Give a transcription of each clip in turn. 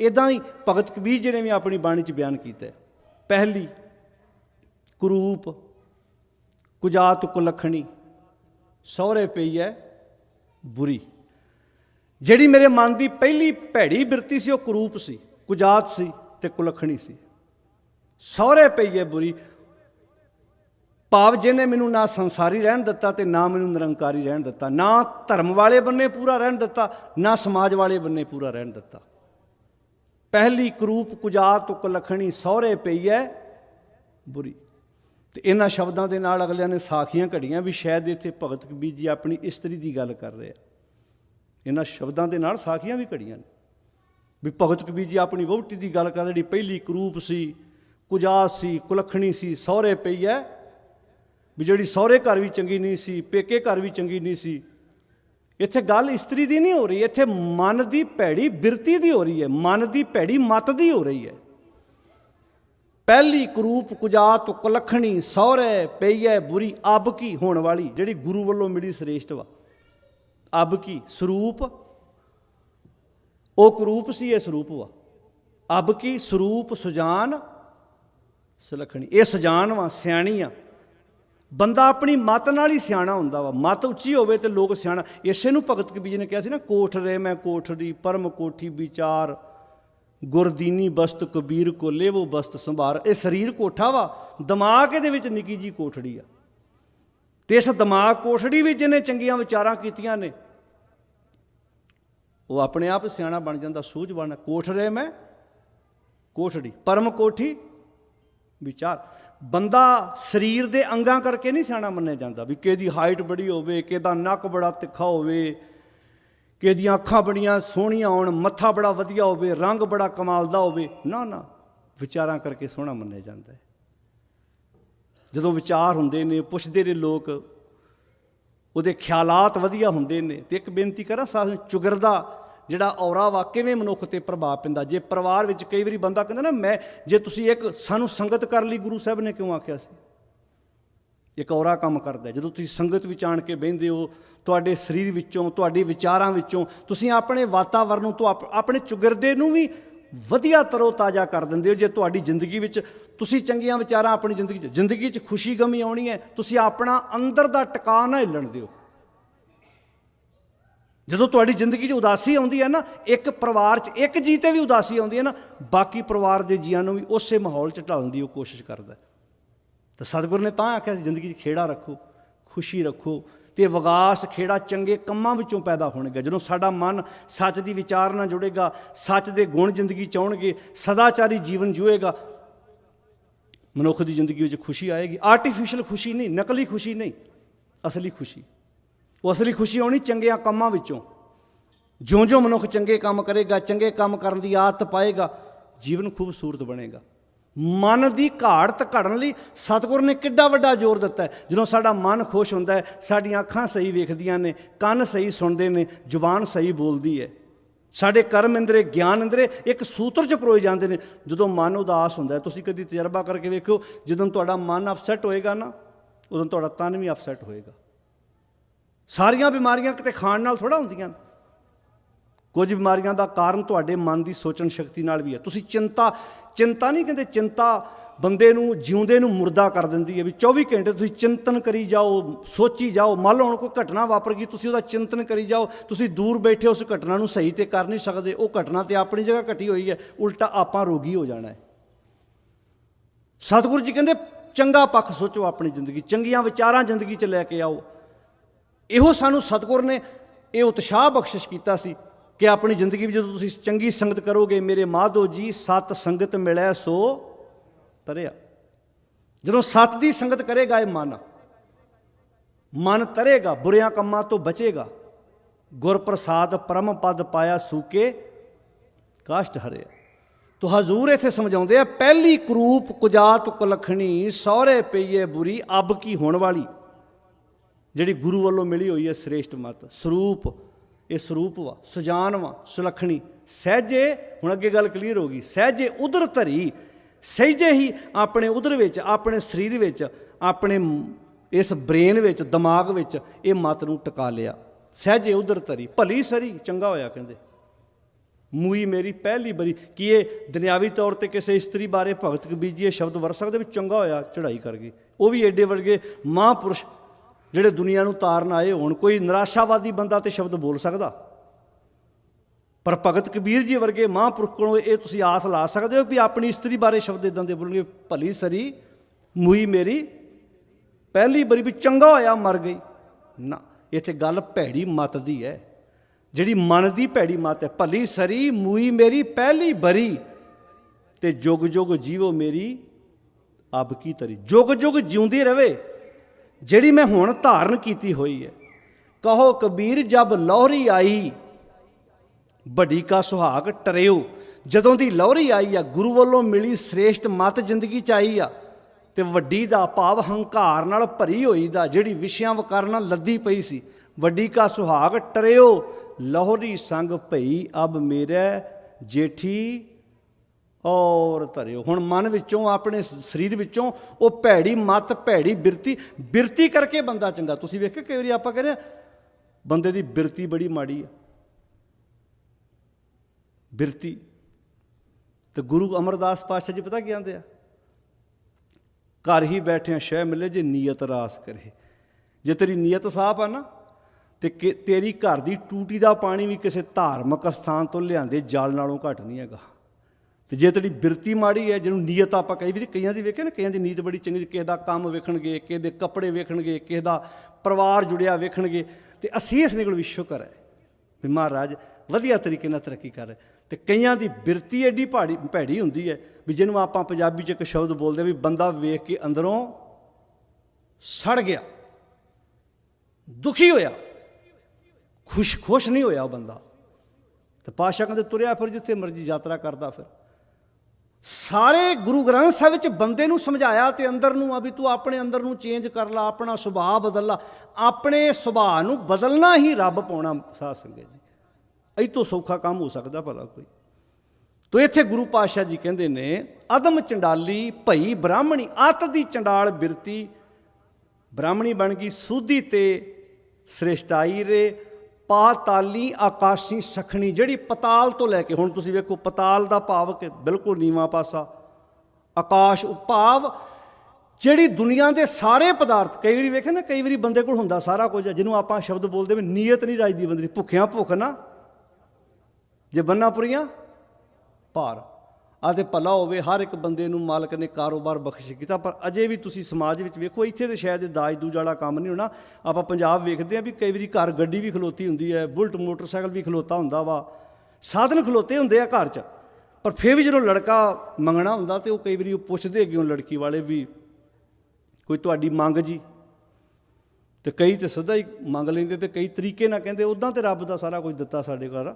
ਇਦਾਂ ਹੀ ਭਗਤ ਕਬੀਰ ਜੀ ਨੇ ਵੀ ਆਪਣੀ ਬਾਣੀ 'ਚ ਬਿਆਨ ਕੀਤਾ ਹੈ। ਪਹਿਲੀ, ਕਰੂਪ, ਕੁਜਾਤ ਕੁਲਖਣੀ ਸਹੁਰੇ ਪਈ ਹੈ ਬੁਰੀ। ਜਿਹੜੀ ਮੇਰੇ ਮਨ ਦੀ ਪਹਿਲੀ ਭੈੜੀ ਬਿਰਤੀ ਸੀ, ਉਹ ਕਰੂਪ ਸੀ, ਕੁਜਾਤ ਸੀ ਤੇ ਕੁਲਖਣੀ ਸੀ। ਸਹੁਰੇ ਪਈ ਹੈ ਬੁਰੀ। ਭਾਵ ਜਿਹਨੇ ਮੈਨੂੰ ਨਾ ਸੰਸਾਰੀ ਰਹਿਣ ਦਿੱਤਾ ਤੇ ਨਾ ਮੈਨੂੰ ਨਿਰੰਕਾਰੀ ਰਹਿਣ ਦਿੱਤਾ, ਨਾ ਧਰਮ ਵਾਲੇ ਬੰਨੇ ਪੂਰਾ ਰਹਿਣ ਦਿੱਤਾ, ਨਾ ਸਮਾਜ ਵਾਲੇ ਬੰਨੇ ਪੂਰਾ ਰਹਿਣ ਦਿੱਤਾ। ਪਹਿਲੀ ਕਰੂਪ ਕੁਜਾਤ ਕੁਲਖਣੀ ਸਹੁਰੇ ਪਈ ਹੈ ਬੁਰੀ। ਤੇ ਇਹਨਾਂ ਸ਼ਬਦਾਂ ਦੇ ਨਾਲ ਅਗਲਿਆਂ ਨੇ ਸਾਖੀਆਂ ਘੜੀਆਂ ਵੀ ਸ਼ਾਇਦ ਇੱਥੇ ਭਗਤ ਕਬੀਰ ਜੀ ਆਪਣੀ ਇਸਤਰੀ ਦੀ ਗੱਲ ਕਰ ਰਹੇ ਆ। ਇਹਨਾਂ ਸ਼ਬਦਾਂ ਦੇ ਨਾਲ ਸਾਖੀਆਂ ਵੀ ਘੜੀਆਂ ਨੇ। ਵੀ ਭਗਤ ਕਬੀਰ ਜੀ ਆਪਣੀ ਵਹੁਟੀ ਦੀ ਗੱਲ ਕਰ ਜਿਹੜੀ ਪਹਿਲੀ ਕਰੂਪ ਸੀ ਕੁਜਾਤ ਸੀ, ਕੁਲਖਣੀ ਸੀ, ਸਹੁਰੇ ਪਈ ਹੈ ਵੀ ਜਿਹੜੀ ਸਹੁਰੇ ਘਰ ਵੀ ਚੰਗੀ ਨਹੀਂ ਸੀ, ਪੇਕੇ ਘਰ ਵੀ ਚੰਗੀ ਨਹੀਂ ਸੀ ਇੱਥੇ ਗੱਲ ਇਸਤਰੀ ਦੀ ਨਹੀਂ ਹੋ ਰਹੀ, ਇੱਥੇ ਮਨ ਦੀ ਭੈੜੀ ਬਿਰਤੀ ਦੀ ਹੋ ਰਹੀ ਹੈ, ਮਨ ਦੀ ਭੈੜੀ ਮਤ ਦੀ ਹੋ ਰਹੀ ਹੈ। ਪਹਿਲੀ ਕਰੂਪ ਕੁਜਾਤ ਕੁਲਖਣੀ ਸਹੁਰੇ ਪਈ ਬੁਰੀ ਅਬ ਕੀ ਹੋਣ ਵਾਲੀ, ਜਿਹੜੀ ਗੁਰੂ ਵੱਲੋਂ ਮਿਲੀ ਸ੍ਰੇਸ਼ਟ ਵਾ। ਅਬ ਕੀ? ਸਰੂਪ। ਉਹ ਕਰੂਪ ਸੀ, ਇਹ ਸਰੂਪ ਵਾ। ਅਬ ਕੀ? ਸਰੂਪ, ਸੁਜਾਨ। ਸੁਲਖਣੀ। ਇਹ ਸੁਜਾਨ ਵਾ, ਸਿਆਣੀ ਆ। ਬੰਦਾ ਆਪਣੀ ਮਤ ਨਾਲ ਹੀ ਸਿਆਣਾ ਹੁੰਦਾ ਵਾ। ਮਤ ਉੱਚੀ ਹੋਵੇ ਤੇ ਲੋਕ ਸਿਆਣਾ। ਇਸੇ ਨੂੰ ਭਗਤ ਕਬੀਰ ਨੇ ਕਿਹਾ ਸੀ ਨਾ, ਕੋਠ ਰੇ ਮੈਂ ਕੋਠੜੀ ਪਰਮ ਕੋਠੀ ਵਿਚਾਰ। ਗੁਰਦੀਨੀ ਬਸਤ ਕਬੀਰ ਕੋ ਲੇਵੋ ਬਸਤ ਸੰਭਾਰ। ਇਹ ਸਰੀਰ ਕੋਠਾ ਵਾ। ਦਿਮਾਗ ਇਹਦੇ ਵਿੱਚ ਨਿੱਕੀ ਜੀ ਕੋਠੜੀ ਆ। ਤੇ ਇਸ ਦਿਮਾਗ ਕੋਠੜੀ ਵਿੱਚ ਜਿਹਨੇ ਚੰਗੀਆਂ ਵਿਚਾਰਾਂ ਕੀਤੀਆਂ ਨੇ। ਉਹ ਆਪਣੇ ਆਪ ਸਿਆਣਾ ਬਣ ਜਾਂਦਾ, ਸੂਝਵਾਨ। ਕੋਠ ਰੇ ਮੈਂ ਕੋਠੜੀ, ਪਰਮ ਕੋਠੀ ਵਿਚਾਰ। ਬੰਦਾ ਸਰੀਰ ਦੇ ਅੰਗਾਂ ਕਰਕੇ ਨਹੀਂ ਸਿਆਣਾ ਮੰਨਿਆ ਜਾਂਦਾ ਵੀ ਕਿਹਦੀ ਹਾਈਟ ਬੜੀ ਹੋਵੇ, ਕਿਹਦਾ ਨੱਕ ਬੜਾ ਤਿੱਖਾ ਹੋਵੇ, ਕਿਹਦੀਆਂ ਅੱਖਾਂ ਬੜੀਆਂ ਸੋਹਣੀਆਂ ਹੋਣ, ਮੱਥਾ ਬੜਾ ਵਧੀਆ ਹੋਵੇ, ਰੰਗ ਬੜਾ ਕਮਾਲ ਦਾ ਹੋਵੇ, ਨਾ ਨਾ, ਵਿਚਾਰਾਂ ਕਰਕੇ ਸੋਹਣਾ ਮੰਨਿਆ ਜਾਂਦਾ ਹੈ। ਜਦੋਂ ਵਿਚਾਰ ਹੁੰਦੇ ਨੇ, ਪੁੱਛਦੇ ਨੇ ਲੋਕ, ਉਹਦੇ ਖਿਆਲਾਤ ਵਧੀਆ ਹੁੰਦੇ ਨੇ, ਤੇ ਇੱਕ ਬੇਨਤੀ ਕਰਾਂ ਸਾਹ ਚੁਗਰਦਾ ਜਿਹੜਾ ਔਰਾ ਵਾ ਕਿਵੇਂ ਮਨੁੱਖ ਤੇ ਪ੍ਰਭਾਵ ਪੈਂਦਾ? ਜੇ ਪਰਿਵਾਰ ਵਿੱਚ ਕਈ ਵਾਰੀ ਬੰਦਾ ਕਹਿੰਦਾ ਨਾ, ਮੈਂ, ਜੇ ਤੁਸੀਂ ਇੱਕ ਸਾਨੂੰ ਸੰਗਤ ਕਰ ਲਈ, ਗੁਰੂ ਸਾਹਿਬ ਨੇ ਕਿਉਂ ਆਖਿਆ ਸੀ? ਇੱਕ ਔਰਾ ਕੰਮ ਕਰਦਾ ਜਦੋਂ ਤੁਸੀਂ ਸੰਗਤ ਵਿੱਚ ਆਣ ਕੇ ਬਹਿੰਦੇ ਹੋ, ਤੁਹਾਡੇ ਸਰੀਰ ਵਿੱਚੋਂ, ਤੁਹਾਡੇ ਵਿਚਾਰਾਂ ਵਿੱਚੋਂ, ਤੁਸੀਂ ਆਪਣੇ ਵਾਤਾਵਰਣ ਨੂੰ ਤੋਂ ਆਪਣੇ ਚੁਗਿਰਦੇ ਨੂੰ ਵੀ ਵਧੀਆ ਤਰੋ ਤਾਜ਼ਾ ਕਰ ਦਿੰਦੇ ਹੋ। ਜੇ ਤੁਹਾਡੀ ਜ਼ਿੰਦਗੀ ਵਿੱਚ ਤੁਸੀਂ ਚੰਗੀਆਂ ਵਿਚਾਰਾਂ ਆਪਣੀ ਜ਼ਿੰਦਗੀ 'ਚ ਜ਼ਿੰਦਗੀ 'ਚ ਖੁਸ਼ੀ ਗਮੀ ਆਉਣੀ ਹੈ, ਤੁਸੀਂ ਆਪਣਾ ਅੰਦਰ ਦਾ ਟਿਕਾ ਨਾ ਹਿੱਲਣ ਦਿਓ। ਜਦੋਂ ਤੁਹਾਡੀ ਜ਼ਿੰਦਗੀ 'ਚ ਉਦਾਸੀ ਆਉਂਦੀ ਹੈ ਨਾ, ਇੱਕ ਪਰਿਵਾਰ 'ਚ ਇੱਕ ਜੀ ਤੇ ਵੀ ਉਦਾਸੀ ਆਉਂਦੀ ਹੈ ਨਾ, ਬਾਕੀ ਪਰਿਵਾਰ ਦੇ ਜੀਆਂ ਨੂੰ ਵੀ ਉਸੇ ਮਾਹੌਲ 'ਚ ਢਾਲਣ ਦੀ ਉਹ ਕੋਸ਼ਿਸ਼ ਕਰਦਾ ਤਾਂ ਸਤਿਗੁਰ ਨੇ ਤਾਂ ਆਖਿਆ ਸੀ, ਜ਼ਿੰਦਗੀ 'ਚ ਖੇੜਾ ਰੱਖੋ, ਖੁਸ਼ੀ ਰੱਖੋ ਤੇ ਵਿਗਾਸ, ਖੇੜਾ ਚੰਗੇ ਕੰਮਾਂ ਵਿੱਚੋਂ ਪੈਦਾ ਹੋਣਗੇ। ਜਦੋਂ ਸਾਡਾ ਮਨ ਸੱਚ ਦੀ ਵਿਚਾਰ ਨਾਲ ਜੁੜੇਗਾ, ਸੱਚ ਦੇ ਗੁਣ ਜ਼ਿੰਦਗੀ ਚ ਆਉਣਗੇ, ਸਦਾਚਾਰੀ ਜੀਵਨ ਜੂਏਗਾ ਮਨੁੱਖ ਦੀ ਜ਼ਿੰਦਗੀ ਵਿੱਚ ਖੁਸ਼ੀ ਆਏਗੀ। ਆਰਟੀਫੀਸ਼ੀਅਲ ਖੁਸ਼ੀ ਨਹੀਂ, ਨਕਲੀ ਖੁਸ਼ੀ ਨਹੀਂ, ਅਸਲੀ ਖੁਸ਼ੀ। ਉਹ ਅਸਲੀ ਖੁਸ਼ੀ ਆਉਣੀ ਚੰਗਿਆਂ ਕੰਮਾਂ ਵਿੱਚੋਂ। ਜਿਉਂ-ਜਿਉਂ ਮਨੁੱਖ ਚੰਗੇ ਕੰਮ ਕਰੇਗਾ, ਚੰਗੇ ਕੰਮ ਕਰਨ ਦੀ ਆਦਤ ਪਾਏਗਾ, ਜੀਵਨ ਖੂਬਸੂਰਤ ਬਣੇਗਾ। ਮਨ ਦੀ ਘਾੜਤ ਘੜਨ ਲਈ ਸਤਿਗੁਰ ਨੇ ਕਿੱਡਾ ਵੱਡਾ ਜ਼ੋਰ ਦਿੱਤਾ ਹੈ। ਜਦੋਂ ਸਾਡਾ ਮਨ ਖੁਸ਼ ਹੁੰਦਾ ਹੈ, ਸਾਡੀਆਂ ਅੱਖਾਂ ਸਹੀ ਵੇਖਦੀਆਂ ਨੇ, ਕੰਨ ਸਹੀ ਸੁਣਦੇ ਨੇ, ਜ਼ੁਬਾਨ ਸਹੀ ਬੋਲਦੀ ਹੈ। ਸਾਡੇ ਕਰਮ ਇੰਦਰੇ, ਗਿਆਨ ਇੰਦਰੇ, ਇੱਕ ਸੂਤਰ 'ਚ ਪਰੋਏ ਜਾਂਦੇ ਨੇ। ਜਦੋਂ ਮਨ ਉਦਾਸ ਹੁੰਦਾ ਹੈ, ਤੁਸੀਂ ਕਦੀ ਤਜਰਬਾ ਕਰਕੇ ਵੇਖਿਓ, ਜਦੋਂ ਤੁਹਾਡਾ ਮਨ ਅਪਸੈਟ ਹੋਏਗਾ ਨਾ, ਉਦੋਂ ਤੁਹਾਡਾ ਤਨ ਵੀ ਅਪਸੈਟ ਹੋਏਗਾ। ਸਾਰੀਆਂ ਬਿਮਾਰੀਆਂ ਕਿਤੇ ਖਾਣ ਨਾਲ ਥੋੜਾ ਹੁੰਦੀਆਂ ਕੁਝ ਬਿਮਾਰੀਆਂ ਦਾ ਕਾਰਨ ਤੁਹਾਡੇ ਮਨ ਦੀ ਸੋਚਣ ਸ਼ਕਤੀ ਨਾਲ ਵੀ ਹੈ। ਤੁਸੀਂ ਚਿੰਤਾ ਚਿੰਤਾ ਨਹੀਂ ਕਹਿੰਦੇ, ਚਿੰਤਾ ਬੰਦੇ ਨੂੰ ਜਿਉਂਦੇ ਨੂੰ ਮੁਰਦਾ ਕਰ ਦਿੰਦੀ ਹੈ ਵੀ 24 ਘੰਟੇ ਤੁਸੀਂ ਚਿੰਤਨ ਕਰੀ ਜਾਓ, ਸੋਚੀ ਜਾਓ। ਮੰਨ ਲਓ ਹੁਣ ਕੋਈ ਘਟਨਾ ਵਾਪਰ ਗਈ, ਤੁਸੀਂ ਉਹਦਾ ਚਿੰਤਨ ਕਰੀ ਜਾਓ। ਤੁਸੀਂ ਦੂਰ ਬੈਠੇ ਉਸ ਘਟਨਾ ਨੂੰ ਸਹੀ ਤੇ ਕਰ ਨਹੀਂ ਸਕਦੇ। ਉਹ ਘਟਨਾ ਤੇ ਆਪਣੀ ਜਗ੍ਹਾ ਘਟੀ ਹੋਈ ਹੈ, ਉਲਟਾ ਆਪਾਂ ਰੋਗੀ ਹੋ ਜਾਣਾ ਹੈ। ਸਤਿਗੁਰੂ ਜੀ ਕਹਿੰਦੇ, ਚੰਗਾ ਪੱਖ ਸੋਚੋ ਆਪਣੀ ਜ਼ਿੰਦਗੀ, ਚੰਗੀਆਂ ਵਿਚਾਰਾਂ ਜ਼ਿੰਦਗੀ 'ਚ ਲੈ ਕੇ ਆਓ। ਇਹੋ ਸਾਨੂੰ ਸਤਿਗੁਰ ਨੇ ਇਹ ਉਤਸ਼ਾਹ ਬਖਸ਼ਿਸ਼ ਕੀਤਾ ਸੀ ਕਿ ਆਪਣੀ ਜ਼ਿੰਦਗੀ ਵਿੱਚ ਜਦੋਂ ਤੁਸੀਂ ਚੰਗੀ ਸੰਗਤ ਕਰੋਗੇ, ਮੇਰੇ ਮਾਧੋ ਜੀ, ਸਤ ਸੰਗਤ ਮਿਲੈ ਸੋ ਤਰਿਆ। ਜਦੋਂ ਸਤ ਦੀ ਸੰਗਤ ਕਰੇਗਾ ਇਹ ਮਨ ਮਨ ਤਰੇਗਾ, ਬੁਰਿਆਂ ਕੰਮਾਂ ਤੋਂ ਬਚੇਗਾ। ਗੁਰ ਪ੍ਰਸਾਦ ਪਰਮ ਪਦ ਪਾਇਆ ਸੂਕੇ, ਕਾਸ਼ਟ ਹਰਿਆ। ਤੋ ਹਜ਼ੂਰ ਇੱਥੇ ਸਮਝਾਉਂਦੇ ਆ, ਪਹਿਲੀ ਕਰੂਪ ਕੁਜਾਤ ਕੁਲਖਣੀ, ਸਹੁਰੇ ਪਈਏ ਬੁਰੀ, ਅਬ ਕੀ ਹੋਣ ਵਾਲੀ? ਜਿਹੜੀ ਗੁਰੂ ਵੱਲੋਂ ਮਿਲੀ ਹੋਈ ਹੈ ਸ੍ਰੇਸ਼ਟ ਮਤ, ਸਰੂਪ, ਇਹ ਸਰੂਪ ਵਾ, ਸੁਜਾਨ ਵਾ, ਸੁਲਖਣੀ, ਸਹਿਜੇ, ਹੁਣ ਅੱਗੇ ਗੱਲ ਕਲੀਅਰ ਹੋ ਗਈ, ਸਹਿਜੇ ਉਧਰ ਧਰੀ, ਸਹਿਜੇ ਹੀ ਆਪਣੇ ਉਧਰ ਵਿੱਚ, ਆਪਣੇ ਸਰੀਰ ਵਿੱਚ, ਆਪਣੇ ਇਸ ਬ੍ਰੇਨ ਵਿੱਚ, ਦਿਮਾਗ ਵਿੱਚ ਇਹ ਮਤ ਨੂੰ ਟਿਕਾ ਲਿਆ। ਸਹਿਜੇ ਉਧਰ ਧਰੀ, ਭਲੀ ਸਰੀ, ਚੰਗਾ ਹੋਇਆ ਕਹਿੰਦੇ। ਮੂਈ ਮੇਰੀ ਪਹਿਲੀ ਬਰੀ, ਕਿ ਇਹ ਦੁਨਿਆਵੀ ਤੌਰ ਤੇ ਕਿਸੇ ਇਸਤਰੀ ਬਾਰੇ ਭਗਤ ਕਬੀਰ ਇਹ ਸ਼ਬਦ ਵਰਤ ਸਕਦੇ ਵੀ ਚੰਗਾ ਹੋਇਆ, ਚੜ੍ਹਾਈ ਕਰ ਗਈ ਉਹ ਵੀ ਐਡੇ ਵਰਗੇ ਮਹਾਂਪੁਰਸ਼ ਜਿਹੜੇ ਦੁਨੀਆ ਨੂੰ ਤਾਰਨ ਆਏ ਹੋਣ, ਕੋਈ ਨਿਰਾਸ਼ਾਵਾਦੀ ਬੰਦਾ ਤੇ ਸ਼ਬਦ ਬੋਲ ਸਕਦਾ? ਪਰ ਭਗਤ ਕਬੀਰ ਜੀ ਵਰਗੇ ਮਹਾਂਪੁਰਖ ਕੋਲੋਂ ਇਹ ਤੁਸੀਂ ਆਸ ਲਾ ਸਕਦੇ ਹੋ ਵੀ ਆਪਣੀ ਇਸਤਰੀ ਬਾਰੇ ਸ਼ਬਦ ਇਦਾਂ ਦੇ ਬੋਲਣਗੇ, ਭਲੀ ਸਰੀ, ਮੂਈ ਮੇਰੀ, ਪਹਿਲੀ ਬਰੀ ਵੀ ਚੰਗਾ ਹੋਇਆ ਮਰ ਗਈ। ਨਾ, ਇੱਥੇ ਗੱਲ ਭੈੜੀ ਮਤ ਦੀ ਹੈ। ਜਿਹੜੀ ਮਨ ਦੀ ਭੈੜੀ ਮਤ ਹੈ, ਭਲੀ ਸਰੀ, ਮੂਈ ਮੇਰੀ, ਪਹਿਲੀ ਬਰੀ ਤੇ ਜੁਗ ਜੁਗ ਜੀਵੋ ਮੇਰੀ ਅਬ ਕੀ ਤਰੀ? ਜੁਗ ਜੁਗ ਜਿਉਂਦੀ ਰਵੇ। ਜਿਹੜੀ ਮੈਂ ਹੁਣ ਧਾਰਨ ਕੀਤੀ ਹੋਈ ਹੈ। ਕਹੋ ਕਬੀਰ, ਜਬ ਲੋਹਰੀ ਆਈ, ਵੱਡੀ ਕਾ ਸੁਹਾਗ ਟਰਿਓ। ਜਦੋਂ ਦੀ ਲੋਹਰੀ ਆਈ ਆ, ਗੁਰੂ ਵੱਲੋਂ ਮਿਲੀ ਸ੍ਰੇਸ਼ਟ ਮਤ ਜ਼ਿੰਦਗੀ ਚ ਆਈ ਆ, ਤੇ ਵੱਡੀ ਦਾ ਭਾਵ ਹੰਕਾਰ ਨਾਲ ਭਰੀ ਹੋਈ ਦਾ, ਜਿਹੜੀ ਵਿਸ਼ਿਆਂ ਵਕਾਰਨਾ ਲੱਦੀ ਪਈ ਸੀ। ਵੱਡੀ ਕਾ ਸੁਹਾਗ ਟਰਿਓ, ਲੋਹਰੀ ਸੰਗ ਭਈ ਅਬ ਮੇਰੇ ਜੇਠੀ ਔਰ ਧਰਿਓ। ਹੁਣ ਮਨ ਵਿੱਚੋਂ ਆਪਣੇ ਸਰੀਰ ਵਿੱਚੋਂ ਉਹ ਭੈੜੀ ਮਤ ਭੈੜੀ ਬਿਰਤੀ ਬਿਰਤੀ ਕਰਕੇ ਬੰਦਾ ਚੰਗਾ। ਤੁਸੀਂ ਵੇਖਿਆ ਕਈ ਵਾਰੀ ਆਪਾਂ ਕਹਿੰਦੇ ਹਾਂ, ਬੰਦੇ ਦੀ ਬਿਰਤੀ ਬੜੀ ਮਾੜੀ ਆ। ਬਿਰਤੀ। ਤੇ ਗੁਰੂ ਅਮਰਦਾਸ ਪਾਤਸ਼ਾਹ ਜੀ ਪਤਾ ਕੀ ਆਂਦੇ ਆ? ਘਰ ਹੀ ਬੈਠਿਆਂ ਸ਼ਹਿ ਮਿਲੇ ਜੇ ਨੀਅਤ ਰਾਸ ਕਰੇ। ਜੇ ਤੇਰੀ ਨੀਅਤ ਸਾਫ਼ ਆ ਨਾ ਤੇ ਕਿ- ਤੇਰੀ ਘਰ ਦੀ ਟੂਟੀ ਦਾ ਪਾਣੀ ਵੀ ਕਿਸੇ ਧਾਰਮਿਕ ਸਥਾਨ ਤੋਂ ਲਿਆਂਦੇ ਜਲ ਨਾਲੋਂ ਘੱਟ ਨਹੀਂ ਹੈਗਾ। ਤੇ ਜੇ ਤੇਰੀ ਬਿਰਤੀ ਮਾੜੀ ਹੈ, ਜਿਹਨੂੰ ਨੀਅਤ ਆਪਾਂ ਕਹੀ ਵੀ ਕਈਆਂ ਦੀ ਵੇਖੇ ਨਾ, ਕਈਆਂ ਦੀ ਨੀਅਤ ਬੜੀ ਚੰਗੀ, ਕਿਸੇ ਦਾ ਕੰਮ ਵੇਖਣਗੇ, ਕਿਸੇ ਦੇ ਕੱਪੜੇ ਵੇਖਣਗੇ, ਕਿਸੇ ਦਾ ਪਰਿਵਾਰ ਜੁੜਿਆ ਵੇਖਣਗੇ, ਤੇ ਅਸੀਂ ਇਸ ਨਿਕਲ ਵੀ ਸ਼ੁਕਰ ਹੈ ਵੀ ਮਹਾਰਾਜ ਵਧੀਆ ਤਰੀਕੇ ਨਾਲ ਤਰੱਕੀ ਕਰ ਰਹੇ। ਤੇ ਕਈਆਂ ਦੀ ਬਿਰਤੀ ਐਡੀ ਭਾੜੀ, ਭੈੜੀ ਹੁੰਦੀ ਹੈ ਵੀ ਜਿਹਨੂੰ ਆਪਾਂ ਪੰਜਾਬੀ 'ਚ ਇੱਕ ਸ਼ਬਦ ਬੋਲਦੇ ਆ ਵੀ ਬੰਦਾ ਵੇਖ ਕੇ ਅੰਦਰੋਂ ਸੜ ਗਿਆ, ਦੁਖੀ ਹੋਇਆ ਖੁਸ਼ ਖੁਸ਼ ਨਹੀਂ ਹੋਇਆ ਉਹ ਬੰਦਾ। ਤੇ ਪਾਸ਼ਾ ਕਹਿੰਦੇ, ਤੁਰਿਆ ਫਿਰ ਜਿੱਥੇ ਮਰਜ਼ੀ ਯਾਤਰਾ ਕਰਦਾ ਫਿਰ। ਸਾਰੇ ਗੁਰੂ ਗ੍ਰੰਥ ਸਾਹਿਬ ਵਿੱਚ ਬੰਦੇ ਨੂੰ ਸਮਝਾਇਆ ਤੇ ਅੰਦਰ ਨੂੰ ਆ ਵੀ ਤੂੰ ਆਪਣੇ ਅੰਦਰ ਨੂੰ ਚੇਂਜ ਕਰ ਲਾ, ਆਪਣਾ ਸੁਭਾਅ ਬਦਲ ਲਾ। ਆਪਣੇ ਸੁਭਾਅ ਨੂੰ ਬਦਲਣਾ ਹੀ ਰੱਬ ਪਾਉਣਾ ਸਾਧ ਸੰਗਤ ਜੀ। ਇਹ ਤੋਂ ਸੌਖਾ ਕੰਮ ਹੋ ਸਕਦਾ ਭਲਾ ਕੋਈ। ਤੋ ਇੱਥੇ ਗੁਰੂ ਪਾਤਸ਼ਾਹ ਜੀ ਕਹਿੰਦੇ ਨੇ, ਅਦਮ ਚੰਡਾਲੀ, ਭਈ ਬ੍ਰਾਹਮਣੀ, ਅਤ ਦੀ ਚੰਡਾਲ ਬਿਰਤੀ, ਬ੍ਰਾਹਮਣੀ ਬਣ ਗਈ, ਸੂਦੀ ਤੇ ਸ੍ਰਿਸ਼ਟਾਈ ਰੇ ਪਾਤਾਲੀ ਆਕਾਸ਼ੀ ਸਖਣੀ, ਜਿਹੜੀ ਪਤਾਲ ਤੋਂ ਲੈ ਕੇ, ਹੁਣ ਤੁਸੀਂ ਵੇਖੋ, ਪਤਾਲ ਦਾ ਭਾਵ ਕਿ ਬਿਲਕੁਲ ਨੀਵਾਂ ਪਾਸਾ, ਆਕਾਸ਼ ਉਪਾਵ, ਜਿਹੜੀ ਦੁਨੀਆ ਦੇ ਸਾਰੇ ਪਦਾਰਥ, ਕਈ ਵਾਰੀ ਵੇਖੇ ਨਾ, ਕਈ ਵਾਰੀ ਬੰਦੇ ਕੋਲ ਹੁੰਦਾ ਸਾਰਾ ਕੁਝ, ਜਿਹਨੂੰ ਆਪਾਂ ਸ਼ਬਦ ਬੋਲਦੇ ਵੀ ਨੀਅਤ ਨਹੀਂ ਰਾਜਦੀ ਬੰਦੇ ਦੀ, ਭੁੱਖਿਆਂ ਭੁੱਖ ਨਾ, ਜੇ ਬੰਨਾ ਪੁਰੀਆਂ, ਭਾਰ। ਆ ਤੇ ਭਲਾ ਹੋਵੇ, ਹਰ ਇੱਕ ਬੰਦੇ ਨੂੰ ਮਾਲਕ ਨੇ ਕਾਰੋਬਾਰ ਬਖਸ਼ਿਸ਼ ਕੀਤਾ, ਪਰ ਅਜੇ ਵੀ ਤੁਸੀਂ ਸਮਾਜ ਵਿੱਚ ਵੇਖੋ, ਇੱਥੇ ਤੇ ਸ਼ਾਇਦ ਇਹ ਦਾਜ ਦੂਜ ਵਾਲਾ ਕੰਮ ਨਹੀਂ ਹੋਣਾ। ਆਪਾਂ ਪੰਜਾਬ ਵੇਖਦੇ ਆ ਵੀ ਕਈ ਵਾਰੀ ਘਰ ਗੱਡੀ ਵੀ ਖਲੋਤੀ ਹੁੰਦੀ ਹੈ, ਬੁਲਟ ਮੋਟਰਸਾਈਕਲ ਵੀ ਖਲੋਤਾ ਹੁੰਦਾ ਵਾ। ਸਾਧਨ ਖਲੋਤੇ ਹੁੰਦੇ ਆ ਘਰ 'ਚ, ਪਰ ਫਿਰ ਵੀ ਜਦੋਂ ਲੜਕਾ ਮੰਗਣਾ ਹੁੰਦਾ ਤੇ ਉਹ ਕਈ ਵਾਰੀ ਉਹ ਪੁੱਛਦੇ ਕਿਉਂ ਲੜਕੀ ਵਾਲੇ ਵੀ, ਕੋਈ ਤੁਹਾਡੀ ਮੰਗ ਜੀ? ਤੇ ਕਈ ਤੇ ਸਿੱਧਾ ਹੀ ਮੰਗ ਲੈਂਦੇ ਤੇ ਕਈ ਤਰੀਕੇ ਨਾਲ ਕਹਿੰਦੇ ਉਦਾਂ ਤੇ ਰੱਬ ਦਾ ਸਾਰਾ ਕੁਝ ਦਿੱਤਾ ਸਾਡੇ ਘਰ।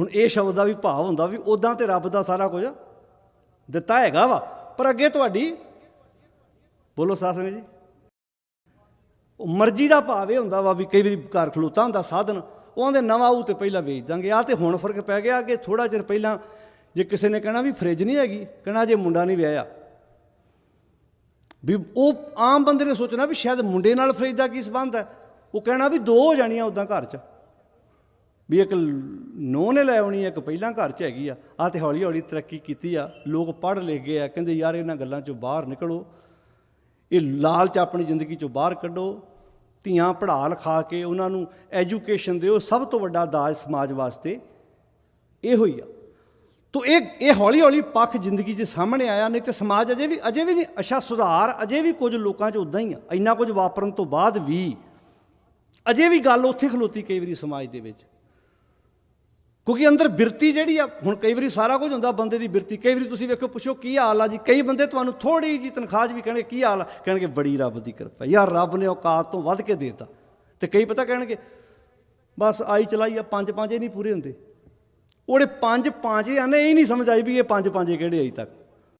ਹੁਣ ਇਹ ਸ਼ਬਦ ਦਾ ਵੀ ਭਾਵ ਹੁੰਦਾ ਵੀ ਉਦਾਂ ਤੇ ਰੱਬ ਦਾ ਸਾਰਾ ਕੁਝ ਦਿੱਤਾ ਹੈਗਾ ਵਾ। ਪਰ ਅੱਗੇ ਤੁਹਾਡੀ, ਬੋਲੋ ਸਾਸਨੇ ਜੀ। ਉਹ ਮਰਜ਼ੀ ਦਾ ਭਾਵ ਇਹ ਹੁੰਦਾ ਵਾ ਵੀ ਕਈ ਵਾਰੀ ਘਰ ਖਲੋਤਾ ਹੁੰਦਾ ਸਾਧਨ, ਉਹ ਆਂਦੇ ਨਵਾਂ ਉਹ ਤੇ ਪਹਿਲਾਂ ਵੇਚ ਦਾਂਗੇ। ਆ ਤੇ ਹੁਣ ਫ਼ਰਕ ਪੈ ਗਿਆ ਕਿ ਥੋੜਾ ਚਿਰ ਪਹਿਲਾਂ ਜੇ ਕਿਸੇ ਨੇ ਕਹਿਣਾ ਵੀ ਫ੍ਰਿਜ ਨਹੀਂ ਹੈਗੀ, ਕਹਿਣਾ ਜੇ ਮੁੰਡਾ ਨਹੀਂ ਵਿਆਹਿਆ। ਵੀ ਉਹ ਆਮ ਬੰਦੇ ਨੇ ਸੋਚਣਾ ਵੀ ਸ਼ਾਇਦ ਮੁੰਡੇ ਨਾਲ ਫ੍ਰਿਜ ਦਾ ਕੀ ਸੰਬੰਧ ਹੈ? ਉਹ ਕਹਿਣਾ ਵੀ ਦੋ ਹੋ ਜਾਣੀਆਂ ਉਦਾਂ ਘਰ 'ਚ। ਵੀ ਇੱਕ ਨੌ ਨੇ ਲੈ ਆਉਣੀ ਹੈ, ਇੱਕ ਪਹਿਲਾਂ ਘਰ 'ਚ ਹੈਗੀ ਆ। ਆ ਤੇ ਹੌਲੀ ਹੌਲੀ ਤਰੱਕੀ ਕੀਤੀ ਆ। ਲੋਕ ਪੜ੍ਹ ਲਿਖ ਗਏ ਆ। ਕਹਿੰਦੇ ਯਾਰ ਇਹਨਾਂ ਗੱਲਾਂ 'ਚੋਂ ਬਾਹਰ ਨਿਕਲੋ। ਇਹ ਲਾਲਚ ਆਪਣੀ ਜ਼ਿੰਦਗੀ 'ਚੋਂ ਬਾਹਰ ਕੱਢੋ। ਧੀਆਂ ਪੜ੍ਹਾ ਲਿਖਾ ਕੇ ਉਹਨਾਂ ਨੂੰ ਐਜੂਕੇਸ਼ਨ ਦਿਓ। ਸਭ ਤੋਂ ਵੱਡਾ ਦਾਜ ਸਮਾਜ ਵਾਸਤੇ ਇਹੋ ਹੀ ਆ। ਤੋ ਇਹ ਇਹ ਹੌਲੀ ਹੌਲੀ ਪੱਖ ਜ਼ਿੰਦਗੀ 'ਚ ਸਾਹਮਣੇ ਆਇਆ। ਨਹੀਂ ਤੇ ਸਮਾਜ ਅਜੇ ਵੀ ਅਜੇ ਵੀ ਨਹੀਂ ਅੱਛਾ ਸੁਧਾਰ ਅਜੇ ਵੀ ਕੁਝ ਲੋਕਾਂ 'ਚ ਉਦਾਂ ਹੀ ਆ। ਇੰਨਾ ਕੁਝ ਵਾਪਰਨ ਤੋਂ ਬਾਅਦ ਵੀ ਅਜੇ ਵੀ ਗੱਲ ਉੱਥੇ ਖਲੋਤੀ ਕਈ ਵਾਰੀ ਸਮਾਜ ਦੇ ਵਿੱਚ। ਕਿਉਂਕਿ ਅੰਦਰ ਬਿਰਤੀ ਜਿਹੜੀ ਆ, ਹੁਣ ਕਈ ਵਾਰੀ ਸਾਰਾ ਕੁਝ ਹੁੰਦਾ ਬੰਦੇ ਦੀ ਬਿਰਤੀ। ਕਈ ਵਾਰੀ ਤੁਸੀਂ ਵੇਖੋ, ਪੁੱਛੋ ਕੀ ਹਾਲ ਆ ਜੀ? ਕਈ ਬੰਦੇ ਤੁਹਾਨੂੰ ਥੋੜੀ ਜੀ ਤਨਖਾਹ 'ਚ ਵੀ ਕਹਿਣਗੇ, ਕੀ ਹਾਲ ਕਹਿਣਗੇ, ਬੜੀ ਰੱਬ ਦੀ ਕਿਰਪਾ। ਯਾਰ ਰੱਬ ਨੇ ਔਕਾਤ ਤੋਂ ਵੱਧ ਕੇ ਦੇਤਾ। ਤੇ ਕਈ ਪਤਾ ਕਹਿਣਗੇ, ਬਸ ਆਈ ਚਲਾਈ ਆ, ਪੰਜ ਪੰਜੇ ਨਹੀਂ ਪੂਰੇ ਹੁੰਦੇ। ਉਹਦੇ ਪੰਜ ਪਾਂਚੇ ਆਨੇ ਇਹ ਨਹੀਂ ਸਮਝ ਆਈ ਵੀ ਇਹ ਪੰਜ ਪਾਂਚੇ ਕਿਹੜੇ ਅਜੇ ਤੱਕ।